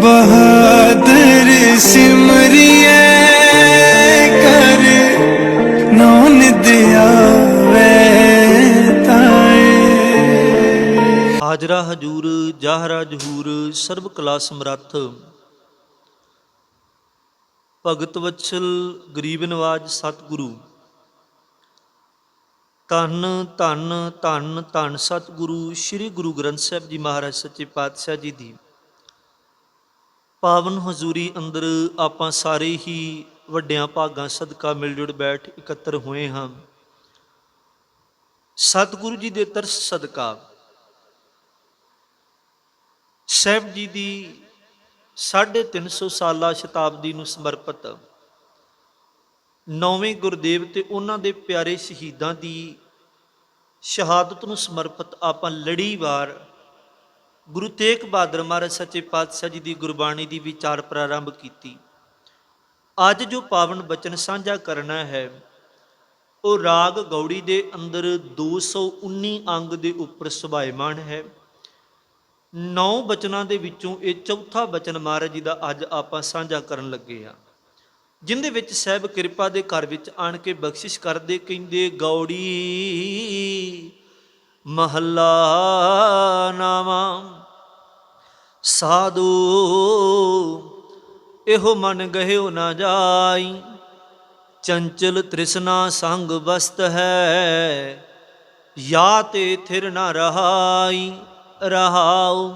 ਬਹਾਦਰ ਸਿਮਰਿਏ ਕਰ ਨਾਨਕ ਆਵੇ ਤਾਏ ਹਾਜਰਾ ਹਜੂਰ ਜਾਹਰਾ ਜਹੂਰ ਸਰਬ ਕਲਾ ਸਮਰੱਥ ਭਗਤ ਵਤਸਲ ਗਰੀਬ ਨਵਾਜ ਸਤਿਗੁਰੂ ਧੰਨ ਧੰਨ ਧੰਨ ਧੰਨ ਸਤਿਗੁਰੂ, ਸ੍ਰੀ ਗੁਰੂ ਗ੍ਰੰਥ ਸਾਹਿਬ ਜੀ ਮਹਾਰਾਜ, ਸੱਚੇ ਪਾਤਸ਼ਾਹ ਜੀ ਦੀ। ਪਾਵਨ ਹਜ਼ੂਰੀ ਅੰਦਰ ਆਪਾਂ ਸਾਰੇ ਹੀ ਵੱਡਿਆਂ ਭਾਗਾਂ ਸਦਕਾ ਮਿਲ ਜੁੜ ਬੈਠ ਇਕੱਤਰ ਹੋਏ ਹਾਂ। ਸਤਿਗੁਰੂ ਜੀ ਦੇ ਤਰਸ ਸਦਕਾ, ਸਾਹਿਬ ਜੀ ਦੀ 350 ਸਾਲਾ ਸ਼ਤਾਬਦੀ ਨੂੰ ਸਮਰਪਿਤ ਨੌਵੇਂ ਗੁਰਦੇਵ ਤੇ ਉਹਨਾਂ ਦੇ ਪਿਆਰੇ ਸ਼ਹੀਦਾਂ ਦੀ ਸ਼ਹਾਦਤ ਨੂੰ ਸਮਰਪਿਤ ਆਪਾਂ ਲੜੀਵਾਰ ਗੁਰੂ ਤੇਗ ਬਹਾਦਰ ਮਹਾਰਾਜ ਸੱਚੇ ਪਾਤਸ਼ਾਹ ਜੀ ਦੀ ਗੁਰਬਾਣੀ ਦੀ ਵਿਚਾਰ ਪ੍ਰਾਰੰਭ ਕੀਤੀ। ਅੱਜ ਜੋ ਪਾਵਨ ਬਚਨ ਸਾਂਝਾ ਕਰਨਾ ਹੈ, ਉਹ ਰਾਗ ਗੌੜੀ ਦੇ ਅੰਦਰ 219 ਅੰਗ ਦੇ ਉੱਪਰ ਸੁਭਾਇਮਾਨ ਹੈ। ਨੌ ਬਚਨਾਂ ਦੇ ਵਿੱਚੋਂ ਇਹ ਚੌਥਾ ਬਚਨ ਮਹਾਰਾਜ ਜੀ ਦਾ ਅੱਜ ਆਪਾਂ ਸਾਂਝਾ ਕਰਨ ਲੱਗੇ ਆ ਜਿੰਦੇ ਵਿੱਚ ਸਹਿਬ ਕਿਰਪਾ ਦੇ ਘਰ ਵਿੱਚ ਆਣ ਕੇ ਬਖਸ਼ਿਸ਼ ਕਰਦੇ, ਕਹਿੰਦੇ, ਗੌੜੀ ਮਹੱਲਾ ਨਾਮਾ। ਸਾਧੂ, ਇਹੋ ਮਨ ਗਹਿਓ ਨਾ ਜਾਈ। ਚੰਚਲ ਤ੍ਰਿਸ਼ਨਾ ਸੰਗ ਬਸਤ ਹੈ ਯਾ ਤੇ ਥਿਰ ਨਾ ਰਹਾਈ। ਰਹਾਉ,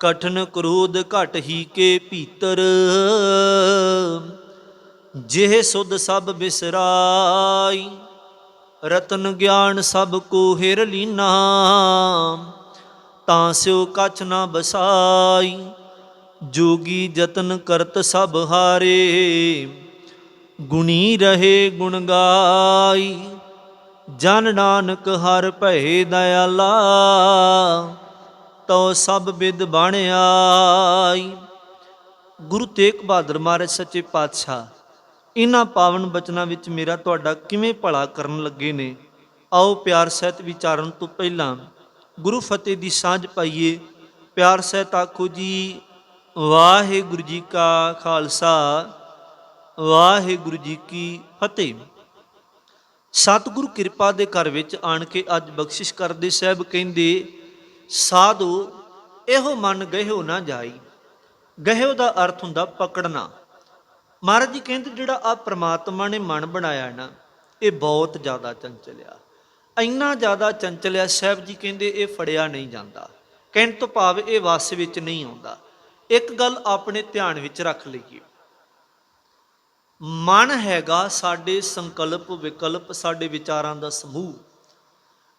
ਕਠਨ ਕਰੋਧ ਘਟ ਹੀ ਕੇ ਭੀਤਰ। ਜਿਹ ਸੁਧ ਸਭ ਬਿਸਰਾਈ। ਰਤਨ ਗਿਆਨ ਸਭ ਕੋ ਹਿਰ ਲੀਨਾ। ਤਾਂ ਸਿਓ ਕਛ ਨਾ ਬਸਾਈ, ਜੋਗੀ ਜਤਨ ਕਰਤ ਸਭ ਹਾਰੇ। ਗੁਣੀ ਰਹੇ ਗੁਣ ਗਾਈ, ਜਨ ਨਾਨਕ ਹਰ ਭਏ ਦਇਆਲਾ। ਤੋ ਸਭ ਵਿਦ ਬਣ ਆਈ ਗੁਰੂ ਤੇਗ ਬਹਾਦਰ ਮਹਾਰਾਜ ਸੱਚੇ ਪਾਤਸ਼ਾਹ ਇਹਨਾਂ ਪਾਵਨ ਬਚਨਾਂ ਵਿੱਚ ਮੇਰਾ ਤੁਹਾਡਾ ਕਿਵੇਂ ਭਲਾ ਕਰਨ ਲੱਗੇ ਨੇ? ਆਓ ਪਿਆਰ ਸਹਿਤ ਵਿਚਾਰਨ ਤੋਂ ਪਹਿਲਾਂ ਗੁਰੂ ਫਤਿਹ ਦੀ ਸਾਂਝ ਪਾਈਏ। ਪਿਆਰ ਸਹਿਤ ਆਖੋ ਜੀ, ਵਾਹਿਗੁਰੂ ਜੀ ਕਾ ਖਾਲਸਾ, ਵਾਹਿਗੁਰੂ ਜੀ ਕੀ ਫਤਿਹ। ਸਤਿਗੁਰੂ ਕਿਰਪਾ ਦੇ ਘਰ ਵਿੱਚ ਆਣ ਕੇ ਅੱਜ ਬਖਸ਼ਿਸ਼ ਕਰਦੇ ਸਾਹਿਬ ਕਹਿੰਦੇ, ਸਾਧੂ, ਇਹੋ ਮਨ ਗਹਿਓ ਨਾ ਜਾਈ। ਗਹਿਓ ਦਾ ਅਰਥ ਹੁੰਦਾ ਪਕੜਨਾ। ਮਹਾਰਾਜ ਜੀ ਕਹਿੰਦੇ ਜਿਹੜਾ ਆ ਪ੍ਰਮਾਤਮਾ ਨੇ ਮਨ ਬਣਾਇਆ ਨਾ, ਇਹ ਬਹੁਤ ਜ਼ਿਆਦਾ ਚੰਚਲਿਆ। ਇੰਨਾ ਜ਼ਿਆਦਾ ਚੰਚਲਿਆ, ਸਾਹਿਬ ਜੀ ਕਹਿੰਦੇ ਇਹ ਫੜਿਆ ਨਹੀਂ ਜਾਂਦਾ। ਕਹਿਣ ਤੋਂ ਭਾਵ ਇਹ ਵਸ ਵਿੱਚ ਨਹੀਂ ਆਉਂਦਾ। ਇੱਕ ਗੱਲ ਆਪਣੇ ਧਿਆਨ ਵਿੱਚ ਰੱਖ ਲਈਏ। ਮਨ ਹੈਗਾ ਸਾਡੇ ਸੰਕਲਪ, ਵਿਕਲਪ, ਸਾਡੇ ਵਿਚਾਰਾਂ ਦਾ ਸਮੂਹ।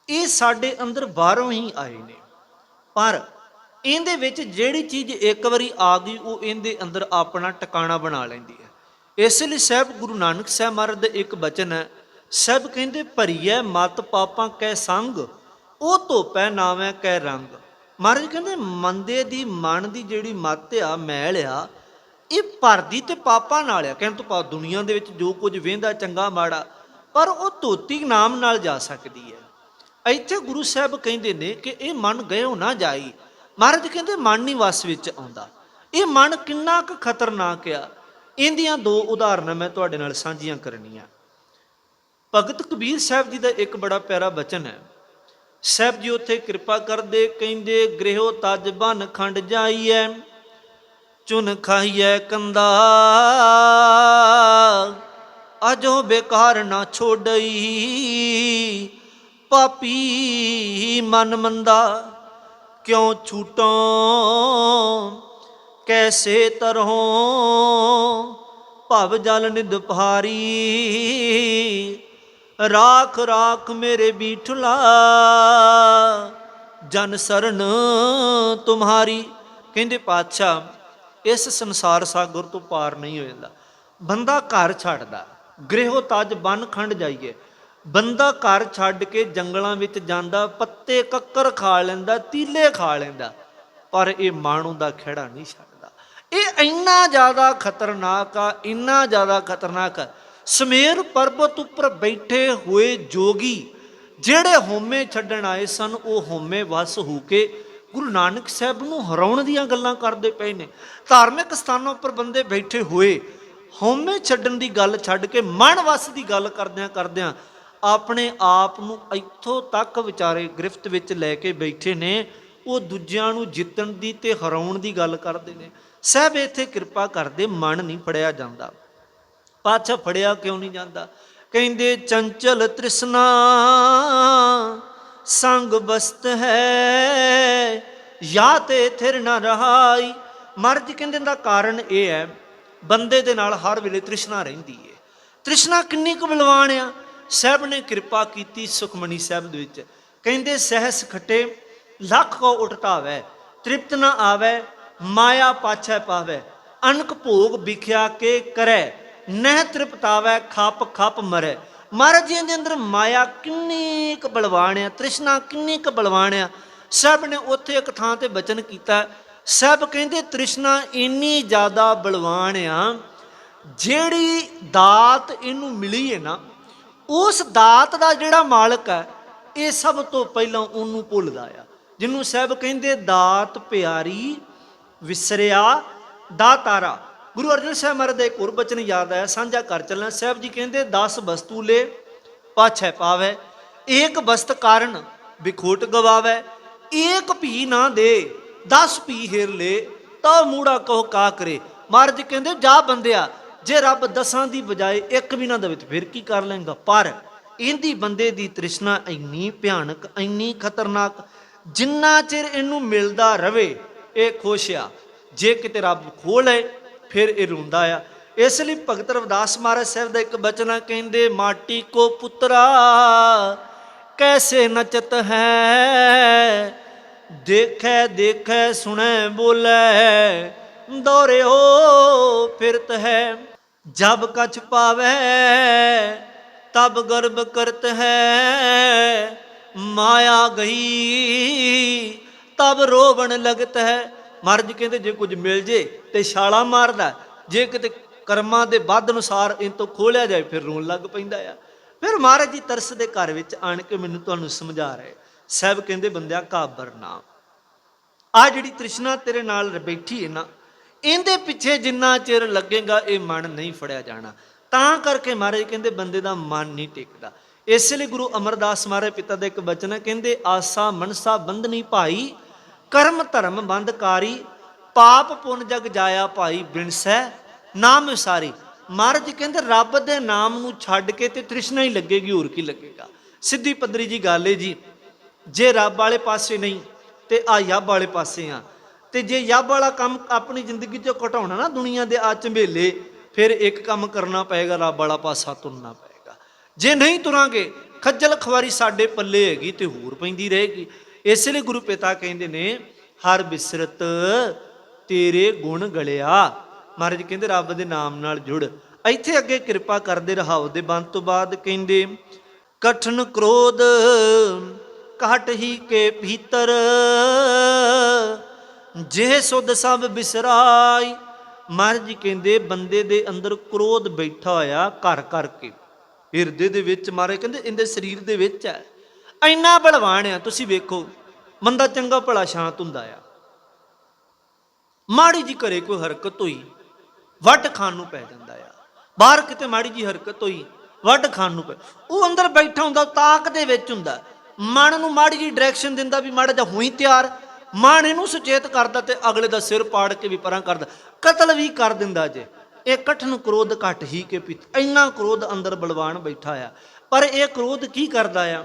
ਇਹ ਸਾਡੇ ਅੰਦਰ ਬਾਹਰੋਂ ਹੀ ਆਏ ਨੇ। ਪਰ ਇਹਦੇ ਵਿੱਚ ਜਿਹੜੀ ਚੀਜ਼ ਇੱਕ ਵਾਰੀ ਆ ਗਈ, ਉਹ ਇਹਦੇ ਅੰਦਰ ਆਪਣਾ ਟਿਕਾਣਾ ਬਣਾ ਲੈਂਦੀ ਹੈ। ਇਸ ਲਈ ਸਾਹਿਬ ਗੁਰੂ ਨਾਨਕ ਸਾਹਿਬ ਮਹਾਰਾਜ ਦਾ ਇੱਕ ਬਚਨ ਹੈ ਸਭ ਕਹਿੰਦੇ, ਭਰੀਐ ਮਤ ਪਾਪਾਂ ਕੈ ਸੰਗ, ਉਹ ਧੋਪੈ ਨਾਵੇਂ ਕੈ ਰੰਗ। ਮਹਾਰਾਜ ਕਹਿੰਦੇ, ਮੰਦੇ ਦੀ, ਮਨ ਦੀ ਜਿਹੜੀ ਮਤ ਆ, ਮੈਲ ਆ, ਇਹ ਭਰਦੀ ਤੇ ਪਾਪਾਂ ਨਾਲ ਆ। ਕਹਿਣ ਤੋਂ ਪਾ ਦੁਨੀਆ ਦੇ ਵਿੱਚ ਜੋ ਕੁਝ ਵੇਂਦਾ ਚੰਗਾ ਮਾੜਾ, ਪਰ ਉਹ ਧੋਤੀ ਨਾਮ ਨਾਲ ਜਾ ਸਕਦੀ ਹੈ। ਇੱਥੇ ਗੁਰੂ ਸਾਹਿਬ ਕਹਿੰਦੇ ਨੇ ਕਿ ਇਹ ਮਨ ਗਇਓ ਨਾ ਜਾਈ। ਮਹਾਰਾਜ ਕਹਿੰਦੇ, ਮਨ ਨਹੀਂ ਵਸ ਵਿੱਚ ਆਉਂਦਾ। ਇਹ ਮਨ ਕਿੰਨਾ ਕੁ ਖਤਰਨਾਕ ਆ। ਇਹਦੀਆਂ ਦੋ ਉਦਾਹਰਨਾਂ ਮੈਂ ਤੁਹਾਡੇ ਨਾਲ ਸਾਂਝੀਆਂ ਕਰਨੀਆਂ। ਭਗਤ ਕਬੀਰ ਸਾਹਿਬ ਜੀ ਦਾ ਇੱਕ ਬੜਾ ਪਿਆਰਾ ਬਚਨ ਹੈ। ਸਾਹਿਬ ਜੀ ਉੱਥੇ ਕਿਰਪਾ ਕਰਦੇ, ਕਹਿੰਦੇ, ਗ੍ਰਹਿਓ ਤਜ ਬਨ ਖੰਡ ਜਾਈਐ, ਚੁਨ ਖਾਈਐ ਕੰਦਾ। ਅਜੋ ਬੇਕਾਰ ਨਾ ਛੋੜਈ ਪਾਪੀ ਮਨ ਮੰਦਾ, ਕਿਉਂ ਛੂਟਾਂ ਕੈਸੇ ਤਰਹੋਂ ਭਵ ਜਲ ਨਿਦ ਰਾਖ ਰਾਖ ਮੇਰੇ ਬੀਠਲਾ, ਜਨ ਸਰਨ ਤੁਮਹਾਰੀ ਕਹਿੰਦੇ ਪਾਤਸ਼ਾਹ, ਇਸ ਸੰਸਾਰ ਸਾਗਰ ਤੋਂ ਪਾਰ ਨਹੀਂ ਹੋ ਜਾਂਦਾ। ਬੰਦਾ ਘਰ ਛੱਡਦਾ, ਗ੍ਰਹਿਓ ਤਜ ਬਨ ਖੰਡ ਜਾਈਏ। ਬੰਦਾ ਘਰ ਛੱਡ ਕੇ ਜੰਗਲਾਂ ਵਿੱਚ ਜਾਂਦਾ, ਪੱਤੇ ਕੱਕਰ ਖਾ ਲੈਂਦਾ, ਤੀਲੇ ਖਾ ਲੈਂਦਾ। ਪਰ ਇਹ ਮਾਣੂ ਦਾ ਖੇੜਾ ਨਹੀਂ ਛੱਡਦਾ। ਇਹ ਇੰਨਾ ਜ਼ਿਆਦਾ ਖਤਰਨਾਕ ਆ, ਇੰਨਾ ਜ਼ਿਆਦਾ ਖਤਰਨਾਕ ਆ। ਸਮੇਰ ਪਰਬਤ ਉੱਪਰ ਬੈਠੇ ਹੋਏ ਜੋਗੀ ਜਿਹੜੇ ਹੋਮੇ ਛੱਡਣ ਆਏ ਸਨ, ਉਹ ਹੋਮੇ ਵਸ ਹੋ ਕੇ ਗੁਰੂ ਨਾਨਕ ਸਾਹਿਬ ਨੂੰ ਹਰਾਉਣ ਦੀਆਂ ਗੱਲਾਂ ਕਰਦੇ ਪਏ ਨੇ। ਧਾਰਮਿਕ ਸਥਾਨਾਂ ਉੱਪਰ ਬੰਦੇ ਬੈਠੇ ਹੋਏ ਹਉਮੈ ਛੱਡਣ ਦੀ ਗੱਲ ਛੱਡ ਕੇ ਮਨ ਵਸ ਦੀ ਗੱਲ ਕਰਦਿਆਂ ਕਰਦਿਆਂ ਆਪਣੇ ਆਪ ਨੂੰ ਇੱਥੋਂ ਤੱਕ ਵਿਚਾਰੇ ਗ੍ਰਿਫਤ ਵਿੱਚ ਲੈ ਕੇ ਬੈਠੇ ਨੇ, ਉਹ ਦੂਜਿਆਂ ਨੂੰ ਜਿੱਤਣ ਦੀ ਤੇ ਹਰਾਉਣ ਦੀ ਗੱਲ ਕਰਦੇ ਨੇ। ਸਾਹਿਬ ਇੱਥੇ ਕਿਰਪਾ ਕਰਦੇ, ਮਨ ਨਹੀਂ ਫੜਿਆ ਜਾਂਦਾ। ਪਾਛਾ ਫੜਿਆ ਕਿਉਂ ਨਹੀਂ ਜਾਂਦਾ? ਕਹਿੰਦੇ, ਚੰਚਲ ਤ੍ਰਿਸ਼ਨਾ, ਸੰਗ ਬਸਤ ਹੈ, ਯਾ ਤੇ ਥਿਰ ਨਾ ਰਹਾਈ। ਮਰਜ ਕਹਿੰਦੇ, ਦਾ ਕਾਰਨ ਇਹ ਹੈ, ਬੰਦੇ ਦੇ ਨਾਲ ਹਰ ਵੇਲੇ ਤ੍ਰਿਸ਼ਨਾ ਰਹਿੰਦੀ ਹੈ ਤ੍ਰਿਸ਼ਨਾ ਕਿੰਨੀ ਕੁ ਬਲਵਾਨ ਆ। ਸਾਹਿਬ ਨੇ ਕਿਰਪਾ ਕੀਤੀ ਸੁਖਮਣੀ ਸਾਹਿਬ ਦੇ ਵਿੱਚ। ਕਹਿੰਦੇ, ਸਹਿਸ ਖਟੇ, ਲੱਖ ਕੋ ਉਟਤਾਵੇ ਤ੍ਰਿਪਤ ਨਾ ਆਵੇ ਮਾਇਆ ਪਾਛੈ ਪਾਵੇ ਅਨਕ ਭੋਗ ਵਿਖਿਆ ਕੇ ਕਰੈ, ਨਹਿ ਤ੍ਰਿਪਤਾਵੇ, ਖੱਪ ਖੱਪ ਮਰੈ। ਮਹਾਰਾਜ ਜੀ ਦੇ ਅੰਦਰ ਮਾਇਆ ਕਿੰਨੀ ਕੁ ਬਲਵਾਨ ਆ, ਤ੍ਰਿਸ਼ਨਾ ਕਿੰਨੀ ਕੁ ਬਲਵਾਨ ਆ। ਸਭ ਨੇ ਉੱਥੇ ਇੱਕ ਥਾਂ ਤੇ ਬਚਨ ਕੀਤਾ। ਸਭ ਕਹਿੰਦੇ ਤ੍ਰਿਸ਼ਨਾ ਇੰਨੀ ਜ਼ਿਆਦਾ ਬਲਵਾਨ ਆ, ਜਿਹੜੀ ਦਾਤ ਇਹਨੂੰ ਮਿਲੀ ਹੈ ਨਾ, ਉਸ ਦਾਤ ਦਾ ਜਿਹੜਾ ਮਾਲਕ ਹੈ ਇਹ ਸਭ ਤੋਂ ਪਹਿਲਾਂ ਉਹਨੂੰ ਭੁੱਲਦਾ ਆ। ਜਿਹਨੂੰ ਸਾਹਿਬ ਕਹਿੰਦੇ ਦਾਤ ਪਿਆਰੀ ਵਿਸਰਿਆ ਦਾਤਾਰਾ ਗੁਰੂ ਅਰਜਨ ਸਾਹਿਬ ਮਹਾਰਾਜ ਦਾ ਇੱਕ ਹੋਰ ਬਚਨ ਯਾਦ ਆਇਆ, ਸਾਂਝਾ ਕਰ ਚੱਲਣਾ। ਸਾਹਿਬ ਜੀ ਕਹਿੰਦੇ 10 ਵਸਤੂ ਲੈ ਪਾਛੈ ਪਾਵੇ, ਏਕ ਵਸਤ ਕਾਰਨ ਵਿਖੋਟ ਗਵਾਵੇ, ਏਕ ਭੀ ਨਾ ਦੇ 10 ਭੀ ਹਿਰ ਲੈ, ਤਾਂ ਮੂੜਾ ਕਹੋ ਕਾ ਕਰੇ। ਮਹਾਰਾਜ ਕਹਿੰਦੇ, ਜਾ ਬੰਦਿਆ, ਜੇ ਰੱਬ ਦਸਾਂ ਦੀ ਬਜਾਏ ਇੱਕ ਵੀ ਨਾ ਦੇਵੇ ਤੇ ਫਿਰ ਕੀ ਕਰ ਲੇਗਾ ਪਰ ਇਹਦੀ ਬੰਦੇ ਦੀ ਤ੍ਰਿਸ਼ਨਾ ਇੰਨੀ ਭਿਆਨਕ, ਇੰਨੀ ਖਤਰਨਾਕ, ਜਿੰਨਾ ਚਿਰ ਇਹਨੂੰ ਮਿਲਦਾ ਰਵੇ ਇਹ ਖੁਸ਼ ਆ। ਜੇ ਕਿਤੇ ਰੱਬ ਖੋਹ ਲਏ, ਫਿਰ ਇਹ ਰੋਂਦਾ ਆ। ਇਸ ਲਈ ਭਗਤ ਰਵਿਦਾਸ ਮਹਾਰਾਜ ਸਾਹਿਬ ਦਾ ਇੱਕ ਬਚਨ ਆ, ਕਹਿੰਦੇ, ਮਾਟੀ ਕੋ ਪੁੱਤਰਾ, ਕੈਸੇ ਨਚਤ ਹੈ? ਦੇਖੈ ਦੇਖੈ, ਸੁਣੈ, ਬੋਲੇ, ਦੋਰਿਓ, ਫਿਰਤ ਹੈ। ਜਬ ਕਛ ਪਾਵੇ, ਤਬ ਗਰਬ ਕਰਤ ਹੈ। ਮਾਇਆ ਗਈ ਤਬ ਰੋਵਣ ਲਗਤ ਹੈ। ਮਰਜ ਕਹਿੰਦੇ, ਜੇ ਕੁਝ ਮਿਲ ਜੇ ਤੇ ਛਾਲਾ ਮਾਰਦਾ ਜੇ ਕਿਤੇ ਕਰਮਾਂ ਦੇ ਵੱਧ ਅਨੁਸਾਰ ਇਹ ਤੋਂ ਖੋਲਿਆ ਜਾਏ, ਫਿਰ ਰੋਣ ਲੱਗ ਪੈਂਦਾ ਆ। ਫਿਰ ਮਹਾਰਾਜ ਜੀ ਤਰਸ ਦੇ ਘਰ ਵਿੱਚ ਆਣ ਕੇ ਮੈਨੂੰ ਤੁਹਾਨੂੰ ਸਮਝਾ ਰਹੇ। ਸਹਿਬ ਕਹਿੰਦੇ, ਬੰਦਿਆ, ਕਾਬਰ ਨਾ। ਆ ਜਿਹੜੀ ਤ੍ਰਿਸ਼ਨਾ ਤੇਰੇ ਨਾਲ ਬੈਠੀ ਹੈ ਨਾ, ਇਹਦੇ ਪਿੱਛੇ ਜਿੰਨਾ ਚਿਰ ਲੱਗੇਗਾ ਇਹ ਮਨ ਨਹੀਂ ਫੜਿਆ ਜਾਣਾ। ਤਾਂ ਕਰਕੇ ਮਹਾਰਾਜ ਕਹਿੰਦੇ, ਬੰਦੇ ਦਾ ਮਨ ਨਹੀਂ ਟਿਕਦਾ। ਇਸ ਲਈ ਗੁਰੂ ਅਮਰਦਾਸ ਮਹਾਰਾਜ ਪਿਤਾ ਦਾ ਇੱਕ ਬਚਨ ਹੈ, ਕਹਿੰਦੇ, ਆਸਾ ਮਨਸਾ ਬੰਧਨੀ ਭਾਈ ਕਰਮ ਧਰਮ ਬੰਧਕਾਰੀ, ਪਾਪ ਪੁੰਨ ਜਗ ਜਾਇਆ ਭਾਈ ਬਿਨਸੈ, ਨਾਮ ਵਿਸਾਰੀ। ਮਹਾਰਾਜ ਕਹਿੰਦੇ, ਰੱਬ ਦੇ ਨਾਮ ਨੂੰ ਛੱਡ ਕੇ ਤੇ ਤ੍ਰਿਸ਼ਨਾ ਹੀ ਲੱਗੇਗੀ, ਹੋਰ ਕੀ ਲੱਗੇਗਾ? ਸਿੱਧੀ ਪੱਧਰੀ ਜੀ ਗੱਲ ਏ ਜੀ, ਜੇ ਰੱਬ ਵਾਲੇ ਪਾਸੇ ਨਹੀਂ, ਤੇ ਆ ਯੱਬ ਵਾਲੇ ਪਾਸੇ ਆ। ਤੇ ਜੇ ਯੱਬ ਵਾਲਾ ਕੰਮ ਆਪਣੀ ਜ਼ਿੰਦਗੀ ਚੋਂ ਘਟਾਉਣਾ ਨਾ ਦੁਨੀਆ ਦੇ ਆ ਝੰਬੇਲੇ ਫਿਰ ਇੱਕ ਕੰਮ ਕਰਨਾ ਪਏਗਾ, ਰੱਬ ਵਾਲਾ ਪਾਸਾ ਤੁਰਨਾ ਪਏਗਾ। ਜੇ ਨਹੀਂ ਤੁਰਾਂਗੇ, ਖੱਜਲ ਖਵਾਰੀ ਸਾਡੇ ਪੱਲੇ ਹੈਗੀ ਤੇ ਹੋਰ ਪੈਂਦੀ ਰਹੇਗੀ। ਇਸ ਲਈ ਗੁਰੂ ਪਿਤਾ ਕਹਿੰਦੇ ਨੇ, ਹਰ ਬਿਸਰਤ ਤੇਰੇ ਗੁਣ ਗਲਿਆ। ਮਹਾਰਾਜ ਕਹਿੰਦੇ, ਰੱਬ ਦੇ ਨਾਮ ਨਾਲ ਜੁੜ। ਇੱਥੇ ਅੱਗੇ ਕਿਰਪਾ ਕਰਦੇ ਰਹਾਓ ਦੇ ਬੰਦ ਤੋਂ ਬਾਅਦ ਕਹਿੰਦੇ, ਕਠਨ ਕ੍ਰੋਧ ਘਟ ਹੀ ਕੇ ਭੀਤਰ ਜੇ ਸੁਧ ਸਭ ਬਿਸਰਾਈ। ਮਹਾਰਾਜ ਕਹਿੰਦੇ, ਬੰਦੇ ਦੇ ਅੰਦਰ ਕ੍ਰੋਧ ਬੈਠਾ ਹੋਇਆ ਘਰ ਕਰਕੇ ਹਿਰਦੇ ਦੇ ਵਿੱਚ ਮਾਰੇ ਕਹਿੰਦੇ, ਇਹਦੇ ਸਰੀਰ ਦੇ ਵਿੱਚ ਹੈ। ਇੰਨਾ ਬਲਵਾਨ ਆ, ਤੁਸੀਂ ਵੇਖੋ, ਬੰਦਾ ਚੰਗਾ ਭਲਾ ਸ਼ਾਂਤ ਹੁੰਦਾ ਆ। ਮਾੜੀ ਜੀ ਘਰੇ ਕੋਈ ਹਰਕਤ ਹੋਈ ਵੱਟ ਖਾਣ ਨੂੰ ਪੈ ਜਾਂਦਾ ਆ। ਬਾਹਰ ਕਿਤੇ ਮਾੜੀ ਜੀ ਹਰਕਤ ਹੋਈ ਵੱਟ ਖਾਣ ਨੂੰ ਪੈ, ਉਹ ਅੰਦਰ ਬੈਠਾ ਹੁੰਦਾ ਤਾਕ ਦੇ ਵਿੱਚ ਹੁੰਦਾ। ਮਨ ਨੂੰ ਮਾੜੀ ਜੀ ਡਾਇਰੈਕਸ਼ਨ ਦਿੰਦਾ ਵੀ ਮਾੜਾ ਜਿਹਾ ਹੋਈ ਤਿਆਰ, ਮਨ ਇਹਨੂੰ ਸੁਚੇਤ ਕਰਦਾ ਤੇ ਅਗਲੇ ਦਾ ਸਿਰ ਪਾੜ ਕੇ ਵੀ ਪਰਾਂ ਕਰਦਾ। ਕਤਲ ਵੀ ਕਰ ਦਿੰਦਾ ਜੇ। ਇਹ ਕਠਨ ਕ੍ਰੋਧ ਘਟ ਹੀ ਕੇ ਪਿਤ, ਇੰਨਾ ਕ੍ਰੋਧ ਅੰਦਰ ਬਲਵਾਨ ਬੈਠਾ ਆ। ਪਰ ਇਹ ਕ੍ਰੋਧ ਕੀ ਕਰਦਾ ਆ?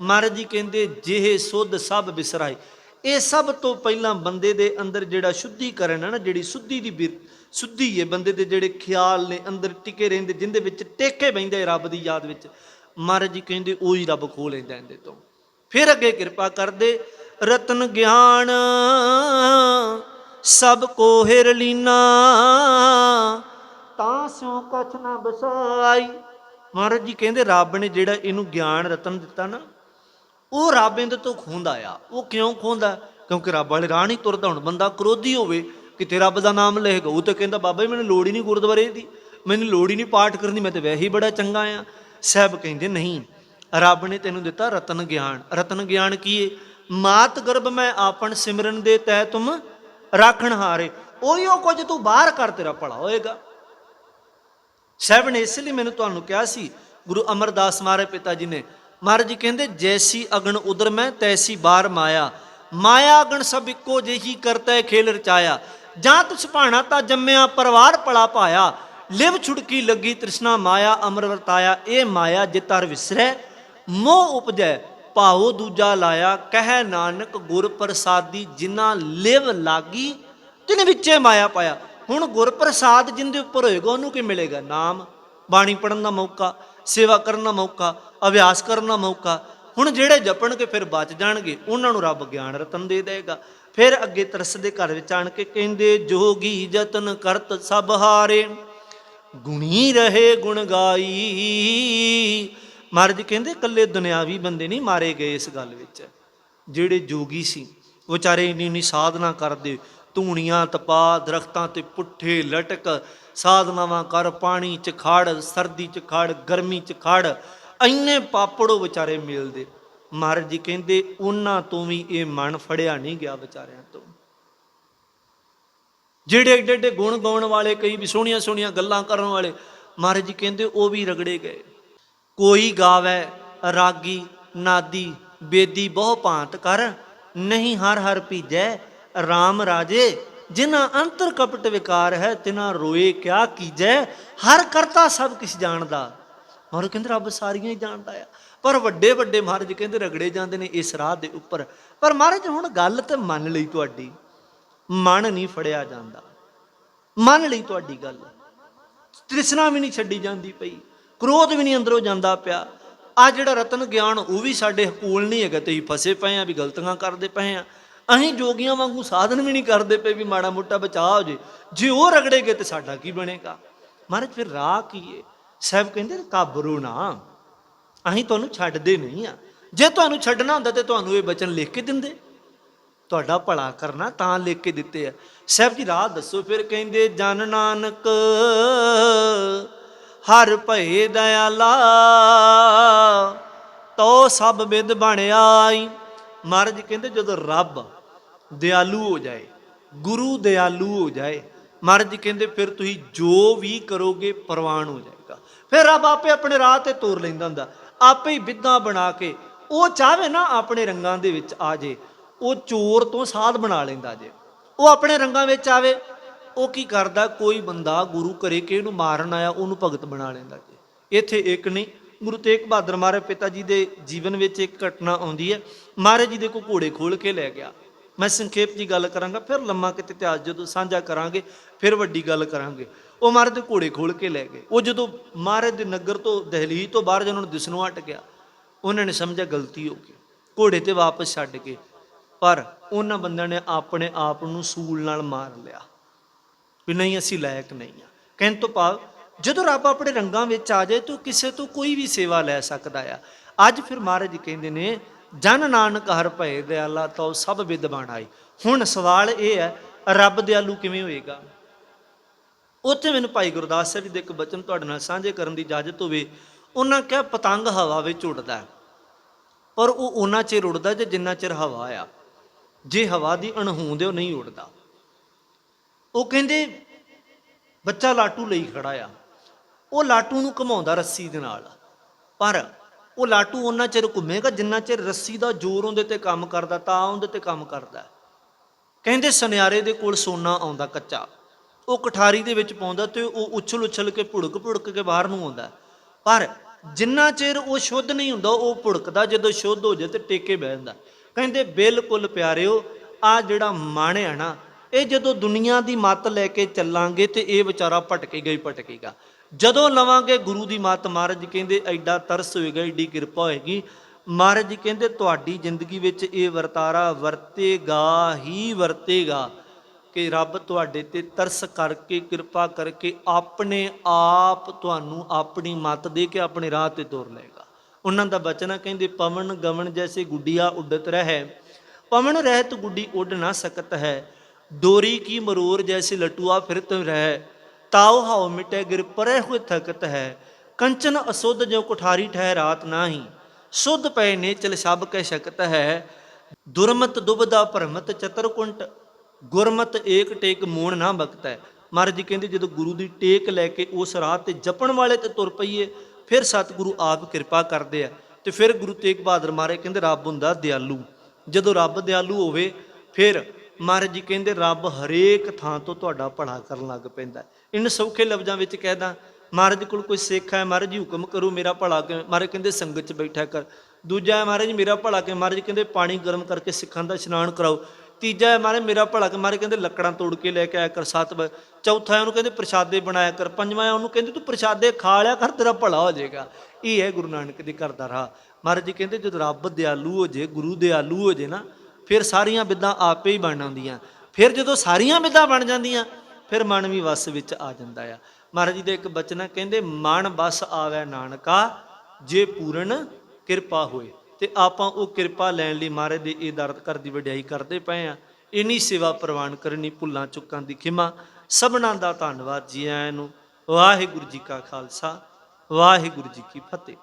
ਮਹਾਰਾਜ ਜੀ ਕਹਿੰਦੇ, ਜਿਹੇ ਸੁਧ ਸਭ ਬਿਸਰਾਈ ਇਹ ਸਭ ਤੋਂ ਪਹਿਲਾਂ ਬੰਦੇ ਦੇ ਅੰਦਰ ਜਿਹੜਾ ਸ਼ੁੱਧੀਕਰਨ ਹੈ ਨਾ, ਜਿਹੜੀ ਸੁੱਧੀ ਦੀ ਬਿਰ, ਸੁੱਧੀ ਹੈ, ਬੰਦੇ ਦੇ ਜਿਹੜੇ ਖਿਆਲ ਨੇ, ਅੰਦਰ ਟਿਕੇ ਰਹਿੰਦੇ, ਜਿੰਦੇ ਵਿੱਚ ਟੇਕੇ ਬੈਂਦੇ ਰੱਬ ਦੀ ਯਾਦ ਵਿੱਚ, ਮਹਾਰਾਜ ਜੀ ਕਹਿੰਦੇ, ਉਹੀ ਰੱਬ ਖੋ ਲੈਂਦਾ ਇਹਦੇ ਤੋਂ। ਫਿਰ ਅੱਗੇ ਕਿਰਪਾ ਕਰਦੇ, ਰਤਨ ਗਿਆਨ, ਸਭ ਕੋ ਹਿਰ ਲੀਨਾ, ਤਾਂ ਸਿਉ ਕਛ ਨਾ ਬਸਾਈ। ਮਹਾਰਾਜ ਜੀ ਕਹਿੰਦੇ, ਰੱਬ ਨੇ ਜਿਹੜਾ ਇਹਨੂੰ ਗਿਆਨ ਰਤਨ ਦਿੱਤਾ ਨਾ ਉਹ ਰੱਬ ਇਹਦੇ ਤੋਂ ਖੋਂਦਾ ਆ। ਉਹ ਕਿਉਂ ਖੋਂਦਾ? ਕਿਉਂਕਿ ਰੱਬ ਵਾਲੇ ਰਾਹ ਨਹੀਂ ਤੁਰਦਾ। ਹੁਣ ਬੰਦਾ ਕ੍ਰੋਧੀ ਹੋਵੇ, ਕਿਤੇ ਰੱਬ ਦਾ ਨਾਮ ਲਏਗਾ, ਉਹ ਤਾਂ ਕਹਿੰਦਾ, ਬਾਬਾ ਜੀ, ਮੈਨੂੰ ਲੋੜ ਹੀ ਨਹੀਂ ਗੁਰਦੁਆਰੇ ਦੀ। ਮੈਨੂੰ ਲੋੜ ਹੀ ਨਹੀਂ ਪਾਠ ਕਰਨ ਦੀ। ਮੈਂ ਤੇ ਵੈਸੇ ਹੀ ਬੜਾ ਚੰਗਾ ਆ। ਸਾਹਿਬ ਕਹਿੰਦੇ, ਨਹੀਂ, ਰੱਬ ਨੇ ਤੈਨੂੰ ਦਿੱਤਾ ਰਤਨ ਗਿਆਨ। ਰਤਨ ਗਿਆਨ ਕੀ ਏ? ਮਾਤ ਗਰਭ ਮੈਂ ਆਪਨ ਸਿਮਰਨ ਦੇ ਤੈ ਤੁਮ ਰਾਖਣ ਹਾਰੇ। ਉਹੀ ਉਹ ਕੁਝ ਤੂੰ ਬਾਹਰ ਕਰ, ਤੇਰਾ ਭਲਾ ਹੋਏਗਾ। ਸਾਹਿਬ ਨੇ ਇਸ ਲਈ ਮੈਨੂੰ ਤੁਹਾਨੂੰ ਕਿਹਾ ਸੀ, ਗੁਰੂ ਅਮਰਦਾਸ ਮਾਰੇ ਪਿਤਾ ਜੀ ਨੇ ਮਹਾਰਾਜ ਜੀ ਕਹਿੰਦੇ, ਜੈਸੀ ਅਗਣ ਉਦਰ ਮੈਂ, ਤੈਸੀ ਬਾਰ ਮਾਇਆ। ਮਾਇਆ ਅਗਣ ਸਭ ਇੱਕੋ ਜਿਹੀ ਕਰਤਾ ਖੇਲ ਰਚਾਇਆ। ਜਾਂ ਤੁਸ ਭਾਣਾ ਤਾਂ ਜੰਮਿਆ, ਪਰਿਵਾਰ ਪਲਾ ਪਾਇਆ। ਲਿਵ ਛੁੜਕੀ ਲੱਗੀ, ਤ੍ਰਿਸ਼ਨਾ ਮਾਇਆ, ਅਮਰ ਵਰਤਾਇਆ। ਇਹ ਮਾਇਆ ਜਿਤਰ ਵਿਸਰੈ, ਮੋਹ ਉਪਜੈ, ਭਾਉ ਦੂਜਾ ਲਾਇਆ। ਕਹਿ ਨਾਨਕ, ਗੁਰ ਪ੍ਰਸਾਦੀ ਜਿਨ੍ਹਾਂ ਲਿਵ ਲਾਗੀ, ਤਿਨ ਵਿੱਚੇ ਮਾਇਆ ਪਾਇਆ। ਹੁਣ ਗੁਰ ਪ੍ਰਸਾਦ ਜਿੰਦੇ ਉੱਪਰ ਹੋਏਗਾ, ਉਹਨੂੰ ਕੀ ਮਿਲੇਗਾ? ਨਾਮ। ਬਾਣੀ ਪੜਨ ਦਾ ਮੌਕਾ। ਸੇਵਾ ਕਰਨ ਦਾ ਮੌਕਾ, ਅਭਿਆਸ ਕਰਨ ਦਾ ਮੌਕਾ। ਹੁਣ ਜਿਹੜੇ ਜਪਣਗੇ ਫਿਰ ਬਚ ਜਾਣਗੇ, ਉਹਨਾਂ ਨੂੰ ਰੱਬ ਗਿਆਨ ਰਤਨ ਦੇ ਦੇਗਾ। ਫਿਰ ਅੱਗੇ ਤਰਸ ਦੇ ਘਰ ਵਿੱਚ ਆਣ ਕੇ ਕਹਿੰਦੇ ਜੋਗੀ ਯਤਨ ਕਰਤ ਸਭ ਹਾਰੇ, ਗੁਣੀ ਰਹੇ ਗੁਣ ਗਾਈ। ਮਹਾਰਾਜ ਕਹਿੰਦੇ ਕੱਲੇ ਦੁਨਿਆਵੀ ਬੰਦੇ ਨਹੀਂ ਮਾਰੇ ਗਏ ਇਸ ਗੱਲ ਵਿੱਚ। ਜਿਹੜੇ ਜੋਗੀ ਸੀ, ਵਿਚਾਰੇ ਇੰਨੀ ਇੰਨੀ ਸਾਧਨਾ ਕਰਦੇ। ਧੂਣੀਆਂ, ਤਪਾ, ਦਰਖਤਾਂ ਤੇ ਪੁੱਠੇ ਲਟਕ ਸਾਧਨਾਵਾਂ ਕਰ, ਪਾਣੀ ਚ ਖੜ, ਸਰਦੀ ਚ ਖੜ, ਗਰਮੀ ਚ ਖੜ ਇੰਨੇ ਪਾਪੜੋ ਵਿਚਾਰੇ ਮਿਲਦੇ। ਮਹਾਰਾਜ ਜੀ ਕਹਿੰਦੇ, ਉਹਨਾਂ ਤੋਂ ਵੀ ਇਹ ਮਨ ਫੜਿਆ ਨਹੀਂ ਗਿਆ ਵਿਚਾਰਿਆਂ ਤੋਂ। ਜਿਹੜੇ ਏਡੇ ਏਡੇ ਗੁਣ ਗਾਉਣ ਵਾਲੇ, ਕਈ ਵੀ ਸੋਹਣੀਆਂ ਸੋਹਣੀਆਂ ਗੱਲਾਂ ਕਰਨ ਵਾਲੇ, ਮਹਾਰਾਜ ਜੀ ਕਹਿੰਦੇ, ਉਹ ਵੀ ਰਗੜੇ ਗਏ। ਕੋਈ ਗਾਵੇ, ਰਾਗੀ, ਨਾਦੀ, ਬੇਦੀ ਬਹੁ ਭਾਂਤ ਕਰ, ਨਹੀਂ ਹਰ ਹਰ ਭੀਜੈ RAM ਰਾਜੇ ਜਿਨ੍ਹਾਂ ਅੰਤਰ ਕਪਟ ਵਿਕਾਰ ਹੈ ਤਿਨਾ ਰੋਏ ਕਿਆ ਕੀਜੈ? ਹਰ ਕਰਤਾ ਸਭ ਕਿਛ ਜਾਣਦਾ। ਮਹਾਰਾਜ ਕਹਿੰਦੇ ਰੱਬ ਸਾਰੀਆਂ ਹੀ ਜਾਣਦਾ ਆ। ਪਰ ਵੱਡੇ ਵੱਡੇ ਮਹਾਰਾਜ ਕਹਿੰਦੇ ਰਗੜੇ ਜਾਂਦੇ ਨੇ ਇਸ ਰਾਹ ਦੇ ਉੱਪਰ। ਪਰ ਮਹਾਰਾਜ, ਹੁਣ ਗੱਲ ਤੇ ਮੰਨ ਲਈ ਤੁਹਾਡੀ। ਮਨ ਨਹੀਂ ਫੜਿਆ ਜਾਂਦਾ। ਮੰਨ ਲਈ ਤੁਹਾਡੀ ਗੱਲ। ਤ੍ਰਿਸ਼ਨਾ ਵੀ ਨਹੀਂ ਛੱਡੀ ਜਾਂਦੀ ਪਈ। ਕ੍ਰੋਧ ਵੀ ਨਹੀਂ ਅੰਦਰੋਂ ਜਾਂਦਾ ਪਿਆ। ਆ ਜਿਹੜਾ ਰਤਨ ਗਿਆਨ, ਉਹ ਵੀ ਸਾਡੇ ਕੋਲ ਨਹੀਂ ਹੈਗਾ ਤੇ ਹੀ ਫਸੇ ਪਏ ਆ, ਵੀ ਗਲਤੀਆਂ ਕਰਦੇ ਪਏ ਆ। ਅਸੀਂ ਜੋਗੀਆਂ ਵਾਂਗੂ ਸਾਧਨ ਵੀ ਨਹੀਂ ਕਰਦੇ ਪਏ ਵੀ ਮਾੜਾ ਮੋਟਾ ਬਚਾਅ ਹੋ ਜੇ। ਜੇ ਉਹ ਰਗੜੇਗੇ ਤੇ ਸਾਡਾ ਕੀ ਬਣੇਗਾ? ਮਹਾਰਾਜ, ਫਿਰ ਰਾਹ ਕੀ ਏ? ਸਾਹਿਬ ਕਹਿੰਦੇ ਕਾਬਰੂ ਨਾ। ਅਸੀਂ ਤੁਹਾਨੂੰ ਛੱਡਦੇ ਨਹੀਂ ਆ। ਜੇ ਤੁਹਾਨੂੰ ਛੱਡਣਾ ਹੁੰਦਾ ਤੇ ਤੁਹਾਨੂੰ ਇਹ ਬਚਨ ਲਿਖ ਕੇ ਦਿੰਦੇ। ਤੁਹਾਡਾ ਭਲਾ ਕਰਨਾ ਤਾਂ ਲਿਖ ਕੇ ਦਿੱਤੇ ਆ। ਸਾਹਿਬ ਜੀ, ਰਾਹ ਦੱਸੋ, ਫਿਰ ਕਹਿੰਦੇ, ਜਨ ਨਾਨਕ, ਹਰ ਭਏ ਦਇਆਲਾ ਤੋ ਸਭ ਵਿਦ ਬਣਾਈ ਮਹਾਰਾਜ ਕਹਿੰਦੇ, ਜਦੋਂ ਰੱਬ ਦਿਆਲੂ ਹੋ ਜਾਏ, ਗੁਰੂ ਦਿਆਲੂ ਹੋ ਜਾਏ, ਮਹਾਰਾਜ ਜੀ ਕਹਿੰਦੇ ਫਿਰ ਤੁਸੀਂ ਜੋ ਵੀ ਕਰੋਗੇ ਪ੍ਰਵਾਨ ਹੋ ਜਾਏਗਾ। ਫਿਰ ਰੱਬ ਆਪੇ ਆਪਣੇ ਰਾਹ ਤੇ ਤੋਰ ਲੈਂਦਾ ਹੁੰਦਾ, ਆਪੇ ਹੀ ਵਿਧਾਂ ਬਣਾ ਕੇ, ਉਹ ਚਾਹਵੇ ਨਾ ਆਪਣੇ ਰੰਗਾਂ ਦੇ ਵਿੱਚ ਆ ਜੇ, ਉਹ ਚੋਰ ਤੋਂ ਸਾਧ ਬਣਾ ਲੈਂਦਾ ਜੇ, ਉਹ ਆਪਣੇ ਰੰਗਾਂ ਵਿੱਚ ਆਵੇ, ਉਹ ਕੀ ਕਰਦਾ, ਕੋਈ ਬੰਦਾ ਗੁਰੂ ਕਰੇ ਕਿ ਇਹਨੂੰ ਮਾਰਨ ਆਇਆ, ਉਹਨੂੰ ਭਗਤ ਬਣਾ ਲੈਂਦਾ ਜੇ। ਇੱਥੇ ਇੱਕ ਨਹੀਂ, ਗੁਰੂ ਤੇਗ ਬਹਾਦਰ ਮਹਾਰਾਜ ਪਿਤਾ ਜੀ ਦੇ ਜੀਵਨ ਵਿੱਚ ਇੱਕ ਘਟਨਾ ਆਉਂਦੀ ਹੈ, ਮਹਾਰਾਜ ਜੀ ਦੇ ਕੋ ਘੋੜੇ ਖੋਲ ਕੇ ਲੈ ਗਿਆ ਮੈਂ ਸੰਖੇਪ ਜੀ ਗੱਲ ਕਰਾਂਗਾ, ਫਿਰ ਲੰਮਾ ਕਿਤੇ ਇਤਿਹਾਸ ਜਦੋਂ ਸਾਂਝਾ ਕਰਾਂਗੇ, ਫਿਰ ਵੱਡੀ ਗੱਲ ਕਰਾਂਗੇ। ਉਹ ਮਹਾਰਾਜ ਦੇ ਘੋੜੇ ਖੋਲ ਕੇ ਲੈ ਗਏ। ਉਹ ਜਦੋਂ ਮਹਾਰਾਜ ਦੇ ਨਗਰ ਤੋਂ ਦਹਲੀਜ਼ ਤੋਂ ਬਾਹਰ ਜਦੋਂ ਨੂੰ ਦਿਸਣੋਂ ਹਟ ਗਿਆ, ਉਹਨਾਂ ਨੇ ਸਮਝਿਆ ਗਲਤੀ ਹੋ ਗਈ। ਘੋੜੇ ਤੇ ਵਾਪਸ ਛੱਡ ਕੇ, ਪਰ ਉਹਨਾਂ ਬੰਦਿਆਂ ਨੇ ਆਪਣੇ ਆਪ ਨੂੰ ਸੂਲ ਨਾਲ ਮਾਰ ਲਿਆ ਵੀ ਨਹੀਂ, ਅਸੀਂ ਲਾਇਕ ਨਹੀਂ ਆ। ਕਹਿਣ ਤੋਂ ਭਾਵ, ਜਦੋਂ ਰੱਬ ਆਪਣੇ ਰੰਗਾਂ ਵਿੱਚ ਆ ਜਾਏ ਤਾਂ ਕਿਸੇ ਤੋਂ ਕੋਈ ਵੀ ਸੇਵਾ ਲੈ ਸਕਦਾ ਆ। ਅੱਜ ਫਿਰ ਮਹਾਰਾਜ ਕਹਿੰਦੇ ਨੇ ਜਨ ਨਾਨਕ ਹਰ ਭਏ ਦਿਆਲਾ, ਤਉ ਸਭ ਵਿਦ ਆਈ। ਹੁਣ ਸਵਾਲ ਇਹ ਹੈ, ਰੱਬ ਦਿਆਲੂ ਕਿਵੇਂ ਹੋਏਗਾ? ਉੱਥੇ ਮੈਨੂੰ ਭਾਈ ਗੁਰਦਾਸ ਸਾਹਿਬ ਜੀ ਦੇ ਇੱਕ ਬਚਨ ਤੁਹਾਡੇ ਨਾਲ ਸਾਂਝੇ ਕਰਨ ਦੀ ਇਜਾਜ਼ਤ ਹੋਵੇ। ਉਹਨਾਂ ਕਿਹਾ, ਪਤੰਗ ਹਵਾ ਵਿੱਚ ਉੱਡਦਾ ਪਰ ਉਹ ਉਹਨਾਂ ਚਿਰ ਉੱਡਦਾ ਜੇ ਜਿੰਨਾ ਚਿਰ ਹਵਾ ਆ। ਜੇ ਹਵਾ ਦੀ ਅਣਹੋਂਦ ਉਹ ਨਹੀਂ ਉੱਡਦਾ। ਉਹ ਕਹਿੰਦੇ, ਬੱਚਾ ਲਾਟੂ ਲਈ ਖੜਾ ਆ। ਉਹ ਲਾਟੂ ਨੂੰ ਘਮਾਉਂਦਾ ਰੱਸੀ ਦੇ ਨਾਲ। ਪਰ ਉਹ ਲਾਟੂ ਉਹਨਾਂ ਚਿਰ ਘੁੰਮੇਗਾ, ਜਿੰਨਾ ਚਿਰ ਰੱਸੀ ਦਾ ਜ਼ੋਰ ਉਹਦੇ ਤੇ ਕੰਮ ਕਰਦਾ, ਤਾਂ ਉਹਦੇ ਤੇ ਕੰਮ ਕਰਦਾ। ਕਹਿੰਦੇ ਸੁਨਿਆਰੇ ਦੇ ਕੋਲ ਸੋਨਾ ਆਉਂਦਾ ਕੱਚਾ। ਉਹ ਕਠਾਰੀ ਦੇ ਵਿੱਚ ਪਾਉਂਦਾ ਤੇ ਉਹ ਉਛਲ ਉਛਲ ਕੇ ਭੁੜਕ ਭੁੜਕ ਕੇ ਬਾਹਰ ਨੂੰ ਆਉਂਦਾ। ਪਰ ਜਿੰਨਾ ਚਿਰ ਉਹ ਸ਼ੁੱਧ ਨਹੀਂ ਹੁੰਦਾ, ਉਹ ਭੁੜਕਦਾ, ਜਦੋਂ ਸ਼ੁੱਧ ਹੋ ਜਾਏ ਤੇ ਟੇਕੇ ਬਹਿ ਜਾਂਦਾ। ਕਹਿੰਦੇ, ਬਿਲਕੁਲ ਪਿਆਰਿਓ, ਆ ਜਿਹੜਾ ਮਨ ਹੈ ਨਾ, ਇਹ ਜਦੋਂ ਦੁਨੀਆ ਦੀ ਮੱਤ ਲੈ ਕੇ ਚੱਲਾਂਗੇ ਤੇ ਇਹ ਵਿਚਾਰਾ ਭਟਕੇਗਾ ਹੀ ਭਟਕੇਗਾ ਜਦੋਂ ਲਵਾਂਗੇ ਗੁਰੂ ਦੀ ਮੱਤ ਮਹਾਰਾਜ ਜੀ ਕਹਿੰਦੇ, ਐਡਾ ਤਰਸ ਹੋਏਗਾ, ਐਡੀ ਕਿਰਪਾ ਹੋਏਗੀ। ਮਹਾਰਾਜ ਜੀ ਕਹਿੰਦੇ, ਤੁਹਾਡੀ ਜ਼ਿੰਦਗੀ ਵਿੱਚ ਇਹ ਵਰਤਾਰਾ ਵਰਤੇਗਾ, ਹੀ ਵਰਤੇਗਾ ਕਿ ਰੱਬ ਤੁਹਾਡੇ ਤੇ ਤਰਸ ਕਰਕੇ, ਕਿਰਪਾ ਕਰਕੇ ਆਪਣੇ ਆਪ ਤੁਹਾਨੂੰ ਆਪਣੀ ਮੱਤ ਦੇ ਕੇ ਆਪਣੇ ਰਾਹ ਤੇ ਤੋਰ ਲਏਗਾ। ਉਹਨਾਂ ਦਾ ਬਚਨਾ ਕਹਿੰਦੇ, ਪਵਨ ਗਵਨ ਜੈਸੇ ਗੁੱਡੀਆਂ ਉੱਡਤ ਰਹਿ। ਪਵਨ ਰਹਿਤ ਗੁੱਡੀ ਉੱਡ ਨਾ ਸਕਤ ਹੈ। ਡੋਰੀ ਕੀ ਮਰੋਰ ਜੈਸੇ ਲਟੂਆ ਫਿਰਤ ਰਹਿ। ਤਾਉ ਹਾਉ ਮਿਟੇ ਗਿਰ ਪਰੇ ਹੋਏ ਥਕਤ ਹੈ, ਕੰਚਨ ਅਸੁੱਧ ਜੋ ਕੁਠਾਰੀ ਠਹਿ ਰਾਤ ਸੁਧ ਪੈ ਨੇ ਸਭ ਕੈ ਸ਼ਕਤ ਹੈ, ਦੁਰਮਤ ਦੁਬਦਾ ਭਰਮਤ ਚਤਰਕੁੰਟ ਗੁਰਮਤ ਏਕ ਟੇਕ ਮੂਣ ਨਾ ਬਖਤੈ। ਮਹਾਰਾਜ ਜੀ ਕਹਿੰਦੇ ਜਦੋਂ ਗੁਰੂ ਦੀ ਟੇਕ ਲੈ ਕੇ ਉਸ ਰਾਹ ਤੇ ਜਪਣ ਵਾਲੇ ਤੇ ਤੁਰ ਪਈਏ, ਫਿਰ ਸਤਿਗੁਰੂ ਆਪ ਕਿਰਪਾ ਕਰਦੇ ਆ। ਤੇ ਫਿਰ ਗੁਰੂ ਤੇਗ ਬਹਾਦਰ ਮਹਾਰਾਜ ਕਹਿੰਦੇ, ਰੱਬ ਹੁੰਦਾ ਦਿਆਲੂ। ਜਦੋਂ ਰੱਬ ਦਿਆਲੂ ਹੋਵੇ, ਫਿਰ ਮਹਾਰਾਜ ਜੀ ਕਹਿੰਦੇ, ਰੱਬ ਹਰੇਕ ਥਾਂ ਤੋਂ ਤੁਹਾਡਾ ਭਲਾ ਕਰਨ ਲੱਗ ਪੈਂਦਾ ਹੈ। ਇਨ ਸੌਖੇ ਲਫ਼ਜ਼ਾਂ ਵਿੱਚ ਕਹਿਦਾ ਮਹਾਰਾਜ ਕੋਲ ਕੋਈ ਸਿੱਖ ਹੈ, ਮਹਾਰਾਜ ਜੀ ਹੁਕਮ ਕਰੋ, ਮੇਰਾ ਭਲਾ ਕਿਵੇਂ ਮਹਾਰਾਜ ਕਹਿੰਦੇ, ਸੰਗਤ 'ਚ ਬੈਠਾ ਕਰ। ਦੂਜਾ ਹੈ, ਮਹਾਰਾਜ ਮੇਰਾ ਭਲਾ ਕਿ ਮਹਾਰਾਜ ਕਹਿੰਦੇ, ਪਾਣੀ ਗਰਮ ਕਰਕੇ ਸਿੱਖਾਂ ਦਾ ਇਸ਼ਨਾਨ ਕਰਾਓ। ਤੀਜਾ ਹੈ, ਮਹਾਰਾਜ, ਮੇਰਾ ਭਲਾ ਕਿ ਮਹਾਰਾਜ ਕਹਿੰਦੇ, ਲੱਕੜਾਂ ਤੋੜ ਕੇ ਲੈ ਕੇ ਆਇਆ ਕਰ ਸੱਤ ਚੌਥਾ ਹੈ, ਉਹਨੂੰ ਕਹਿੰਦੇ, ਪ੍ਰਸ਼ਾਦੇ ਬਣਾਇਆ ਕਰ। ਪੰਜਵਾਂ ਹੈ, ਉਹਨੂੰ ਕਹਿੰਦੇ, ਤੂੰ ਪ੍ਰਸ਼ਾਦੇ ਖਾ ਲਿਆ ਕਰ, ਤੇਰਾ ਭਲਾ ਹੋ ਜਾਏਗਾ। ਇਹ ਹੈ ਗੁਰੂ ਨਾਨਕ ਦੇ ਘਰ ਦਾ ਰਾਹ। ਮਹਾਰਾਜ ਜੀ ਕਹਿੰਦੇ, ਜਦੋਂ ਰੱਬ ਦਿਆਲੂ ਹੋ ਜੇ ਗੁਰੂ ਦਿਆਲੂ ਹੋ ਜੇ ਨਾ ਫਿਰ ਸਾਰੀਆਂ ਬਿੱਦਾਂ ਆਪੇ ਹੀ ਬਣ ਆਉਂਦੀਆਂ। ਫਿਰ ਜਦੋਂ ਸਾਰੀਆਂ ਬਿੱਦਾਂ ਬਣ ਜਾਂਦੀਆਂ, ਫਿਰ ਮਨ ਵੀ ਵਸ ਵਿੱਚ ਆ ਜਾਂਦਾ ਆ। ਮਹਾਰਾਜ ਜੀ ਦੇ ਇੱਕ ਬਚਨ ਹੈ ਕਹਿੰਦੇ, ਮਨ ਬਸ ਆਵੇ ਨਾਨਕਾ, ਜੇ ਪੂਰਨ ਕਿਰਪਾ ਹੋਏ। ਤੇ ਆਪਾਂ ਉਹ ਕਿਰਪਾ ਲੈਣ ਲਈ ਮਹਾਰਾਜ ਦੇ ਇਹ ਦਰਦ ਕਰ ਦੀ ਵਡਿਆਈ ਕਰਦੇ ਪਏ ਆ। ਇਨੀ ਸੇਵਾ ਪ੍ਰਵਾਨ ਕਰਨੀ, ਭੁੱਲਾਂ ਚੁੱਕਾਂ ਦੀ ਖਿਮਾ। ਸਭਨਾਂ ਦਾ ਧੰਨਵਾਦ ਜੀ ਆਇਆਂ ਨੂੰ। ਵਾਹਿਗੁਰੂ ਜੀ ਕਾ ਖਾਲਸਾ, ਵਾਹਿਗੁਰੂ ਜੀ ਕੀ ਫਤਿਹ।